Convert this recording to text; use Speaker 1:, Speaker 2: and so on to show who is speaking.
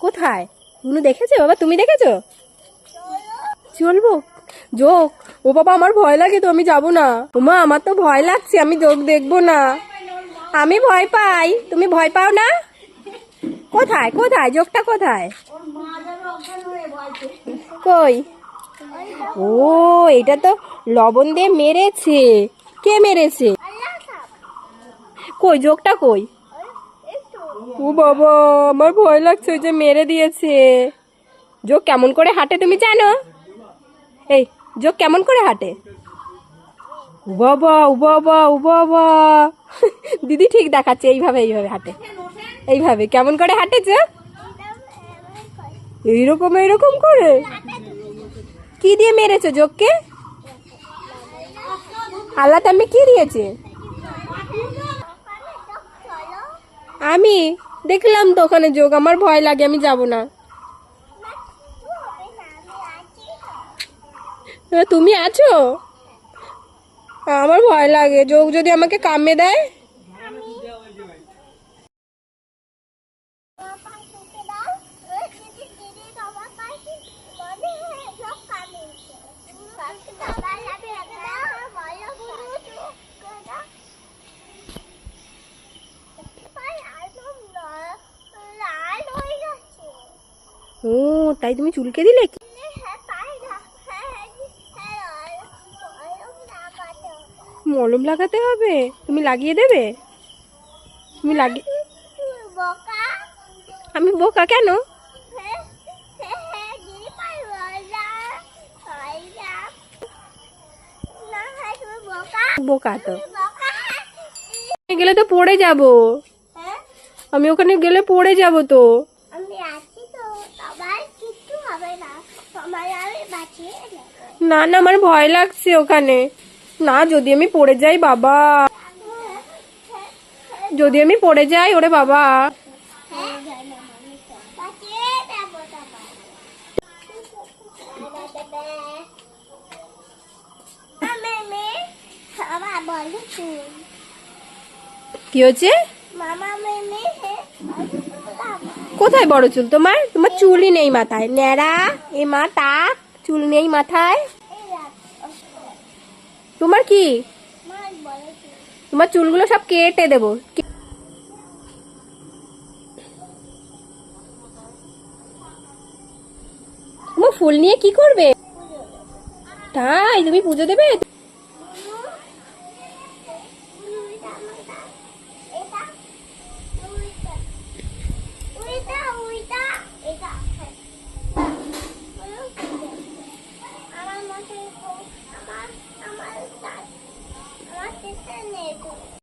Speaker 1: কোথায়? নুনু দেখেছ? বাবা, তুমি দেখেছ? চলবো। যোগ। ও বাবা, আমার ভয় লাগে তো, আমি যাব না। ওমা, আমার তো ভয় লাগছে, আমি যোগ দেখব না। আমি ভয় পাই। তুমি ভয় পাও না? কোথায়? কোথায়? যোগটা কোথায়? কই? ও, এটা তো লবণ দিয়ে মেরেছে। কে মেরেছে? কই? যোগটা কই? ও বাবা, আমার ভয় লাগছে ওই যে মেরে দিয়েছে। যোগ কেমন করে হাঁটে তুমি জানো? এই যোগ কেমন করে হাঁটে? ও বাবা ও বাবা ও বাবা। দিদি ঠিক দেখাচ্ছে, এইভাবে এইভাবে হাঁটে। এইভাবে, কেমন করে হাঁটে যোগ এইরকম এইরকম করে? কি দিয়ে মেরেছো যোগকে আল্লাহ আমি কি দিয়েছে? আমি দেখলাম তো ওখানে যোগ, আমার ভয় লাগে, আমি যাব না। তুমি আছো? আমার ভয় লাগে, যোগ যদি আমাকে কামে দেয়? ও, তাই তুমি চুলকে দিলে? কি? মলম লাগাতে হবে। তুমি লাগিয়ে দেবে? তুমি লাগিয়ে আমি বোকা কেন? বোকা তো। গেলে তো পড়ে যাব। আমি ওখানে গেলে পড়ে যাব তো
Speaker 2: আমি আছি তো সবার কিচ্ছু হবে না সবাই আমি বাঁচিয়ে নেব
Speaker 1: না না, আমার ভয় লাগছে ওখানে। না, যদি আমি পড়ে যাই, বাবা। যদি আমি পড়ে যাই, ওরে বাবা। কি হচ্ছে কোথায় বড় চুল তোমার? তোমার চুলই নেই মাথায়। ন্যাড়া, এ মা টাক চুল নেই মাথায়? তোমার কি? তোমার চুলগুলো সব কেটে দেব। তোমার ফুল নিয়ে কি করবে? তাই, তুমি পুজো দেবে?